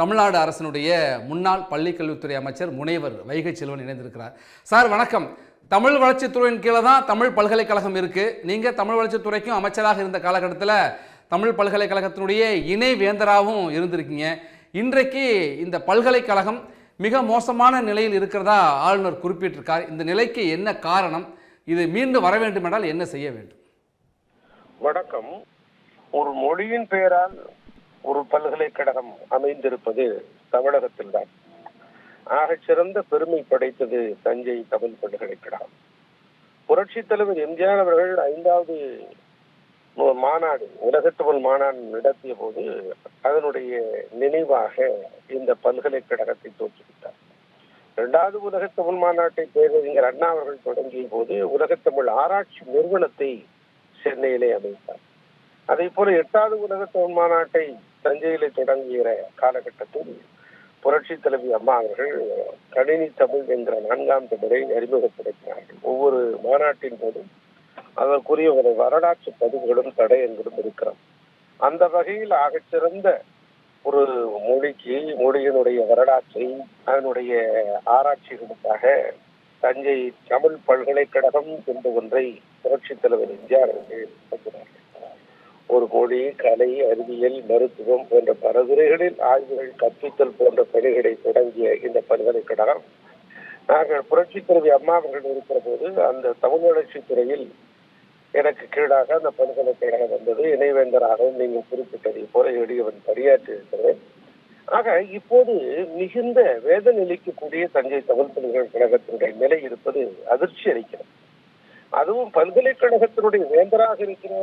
தமிழ்நாடு அரசினுடைய முன்னாள் பள்ளிக்கல்வித்துறை அமைச்சர் முனைவர் வைகை செல்வன் இணைந்திருக்கிறார். சார் வணக்கம். தமிழ் வளர்ச்சித்துறையின் கீழே தான் தமிழ் பல்கலைக்கழகம் இருக்குது நீங்கள் தமிழ் வளர்ச்சித்துறைக்கும் அமைச்சராக இருந்த காலகட்டத்தில் தமிழ் பல்கலைக்கழகத்தினுடைய இணை வேந்தராகவும் இருந்திருக்கீங்க. இன்றைக்கு இந்த பல்கலைக்கழகம் மிக மோசமான நிலையில் இருக்கிறதா ஆளுநர் குறிப்பிட்டிருக்கார். இந்த நிலைக்கு என்ன காரணம்? இது மீண்டும் வர வேண்டும் என்றால் என்ன செய்ய வேண்டும்? வணக்கம். ஒரு மொழியின் பெயரால் ஒரு பல்கலைக்கழகம் அமைந்திருப்பது தமிழகத்தில்தான். ஆகச் சிறந்த பெருமை படைத்தது தஞ்சை தமிழ் பல்கலைக்கழகம் புரட்சி தலைவர் எம்ஜிஆர் அவர்கள் ஐந்தாவது மாநாடு உலகத்தமிழ் மாநாடு நடத்திய போது அதனுடைய நினைவாக இந்த பல்கலைக்கழகத்தை தோற்றுவித்தார். இரண்டாவது உலகத்தமிழ் மாநாட்டை பேரறிஞர் அண்ணா அவர்கள் தொடங்கிய போது உலகத்தமிழ் ஆராய்ச்சி நிறுவனத்தை சென்னையிலே அமைத்தார். அதே போல எட்டாவது உலக தமிழ் மாநாட்டை தஞ்சையிலே தொடங்குகிற காலகட்டத்தில் புரட்சி தலைவி அம்மா அவர்கள் கணினி தமிழ் என்ற நான்காம் தமிழை அறிமுகப்படுத்தினார்கள். ஒவ்வொரு மாநாட்டின் போதும் அதற்குரிய ஒரு வரலாற்று பதிவுகளும் தடயங்களும் இருக்கிறோம் அந்த வகையில் ஆகச்சிறந்த ஒரு மொழிக்கு மொழியினுடைய வரலாற்றை அதனுடைய ஆராய்ச்சிகளுக்காக தஞ்சை தமிழ் பல்கலைக்கழகம் என்ற ஒன்றை புரட்சித் தலைவர் எம்ஜிஆர் அவர்கள் நடத்தினார்கள் ஒரு மொழி கலை அறிவியல் மருத்துவம் போன்ற பல துறைகளில் ஆய்வுகள் கற்பித்தல் போன்ற பணிகளை தொடங்கிய இந்த பல்கலைக்கழகம். நாங்கள் புரட்சி துறவி அம்மா அவர்கள் இருக்கிற போது அந்த தமிழ் வளர்ச்சித்துறையில் எனக்கு கீழாக அந்த பல்கலைக்கழகம் வந்தது. இணைவேந்தராகவும் நீங்கள் குறிப்பிட்டதை போல எளியவன் பணியாற்றி இருக்கிறேன் ஆக இப்போது மிகுந்த வேதனை கூடிய தஞ்சை தமிழ் பல்கலைக்கழகத்தினுடைய நிலை இருப்பது அதிர்ச்சி அளிக்கிறது. அதுவும் பல்கலைக்கழகத்தினுடைய வேந்தராக இருக்கிற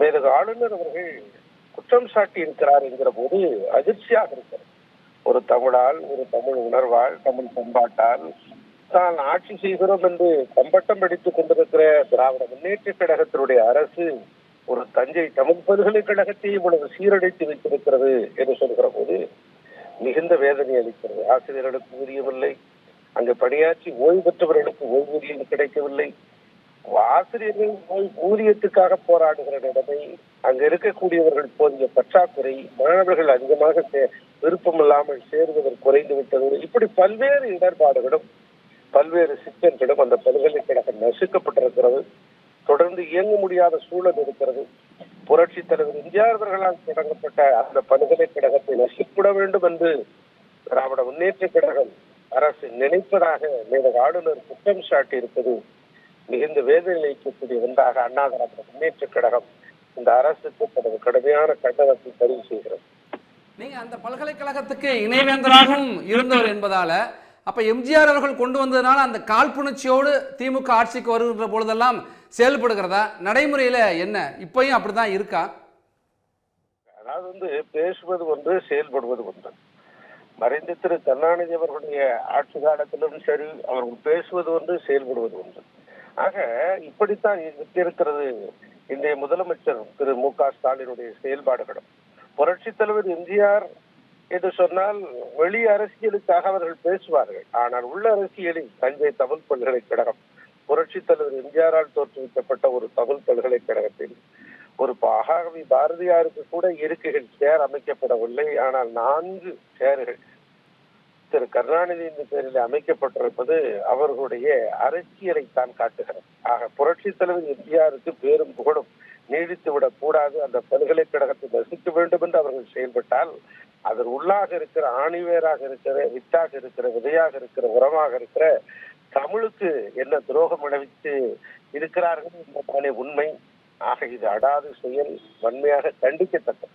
மேலக ஆளுநர் அவர்கள் குற்றம் சாட்டி இருக்கிறார் என்கிற போது அதிர்ச்சியாக இருக்கிறது ஒரு தமிழால் ஒரு தமிழ் உணர்வால் தமிழ் பண்பாட்டால் தான் ஆட்சி செய்கிறோம் என்று கம்பட்டம் அடித்துக் கொண்டிருக்கிற திராவிட முன்னேற்ற கழகத்தினுடைய அரசு ஒரு தஞ்சை தமிழ் பல்கலைக்கழகத்தை இவ்வளவு சீரழித்து வைத்திருக்கிறது என்று சொல்கிற போது மிகுந்த வேதனை அளிக்கிறது. ஆசிரியர்களுக்கு ஊதியமில்லை அங்கு பணியாற்றி ஓய்வு பெற்றவர்களுக்கு ஓய்வூதியம் கிடைக்கவில்லை. ஆசிரியர்கள் போய் ஊதியத்துக்காக போராடுகிற நிலைமை அங்க இருக்கக்கூடியவர்கள் போதிய பற்றாக்குறை மாணவர்கள் அதிகமாக விருப்பம் விருப்பமில்லாமல் சேருவதற்கு குறைந்து விட்டது. இப்படி பல்வேறு இடர்பாடுகளும் பல்வேறு சிக்கல்களும் அந்த பல்கலைக்கழகம் நசுக்கப்பட்டிருக்கிறது. தொடர்ந்து இயங்க முடியாத சூழல் இருக்கிறது. புரட்சி தலைவர் இந்தியாவர்களால் தொடங்கப்பட்ட அந்த பல்கலைக்கழகத்தை நசுக்கிட வேண்டும் என்று திராவிட முன்னேற்ற கழகம் அரசு நினைப்பதாக மேலக ஆளுநர் குற்றம் சாட்டி இருப்பது மிகுந்த வேதனை அளிக்கக்கூடிய ஒன்றாக அண்ணா திராவிட முன்னேற்ற கழகம் இந்த அரசுக்கு தனது கடுமையான கண்டனத்தை பதிவு செய்கிறது. நீங்க அந்த பல்கலைக்கழகத்துக்கு இணைவேந்தராகவும் இருந்தவர் என்பதால அப்ப எம்ஜிஆர் அவர்கள் கொண்டு வந்ததுனால அந்த காழ்ப்புணர்ச்சியோடு திமுக ஆட்சிக்கு வருகின்ற பொழுதெல்லாம் செயல்படுகிறதா? நடைமுறையில என்ன? இப்பயும் அப்படிதான் இருக்கா? அதாவது வந்து பேசுவது ஒன்று செயல்படுவது ஒன்று. மறைந்த திரு கருணாநிதி அவர்களுடைய ஆட்சி காலத்திலும் சரி அவர்கள் பேசுவது ஒன்று செயல்படுவது ஒன்று. ஆக இப்படித்தான் இருக்கிறது இன்றைய முதலமைச்சர் திரு மு க ஸ்டாலினுடைய செயல்பாடுகளும். புரட்சி தலைவர் எம்ஜிஆர் என்று சொன்னால் வெளி அரசியலுக்காக அவர்கள் பேசுவார்கள். ஆனால் உள்ள அரசியலில் தஞ்சை தமிழ் பல்கலைக்கழகம் புரட்சி தலைவர் எம்ஜிஆரால் தோற்றுவிக்கப்பட்ட ஒரு தமிழ் பல்கலைக்கழகத்தில் ஒரு மகாகவி பாரதியாருக்கு கூட இருக்கைகள் சேர் அமைக்கப்படவில்லை. ஆனால் நான்கு சேர்கள் திரு கருணாநிதி என்ற பெயரில் அமைக்கப்பட்டிருப்பது அவர்களுடைய அரசியலை தான் காட்டுகிறது. ஆக புரட்சி தலைவர் எம்ஜிஆருக்கு பேரும் புகழும் நீடித்து விடக் கூடாது அந்த பல்கலைக்கழகத்தை நசிக்க வேண்டும் என்று அவர்கள் செயல்பட்டால் அதன் உள்ளாக இருக்கிற ஆணிவேராக இருக்கிற வித்தாக இருக்கிற விதையாக இருக்கிற உரமாக இருக்கிற தமிழுக்கு என்ன துரோகம் விளைவித்து இருக்கிறார்கள் என்பதானே உண்மை. ஆக இது அடாது செயல் வன்மையாக கண்டிக்கத்தக்கது.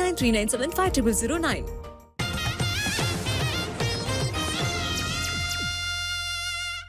nine three nine seven five double zero nine.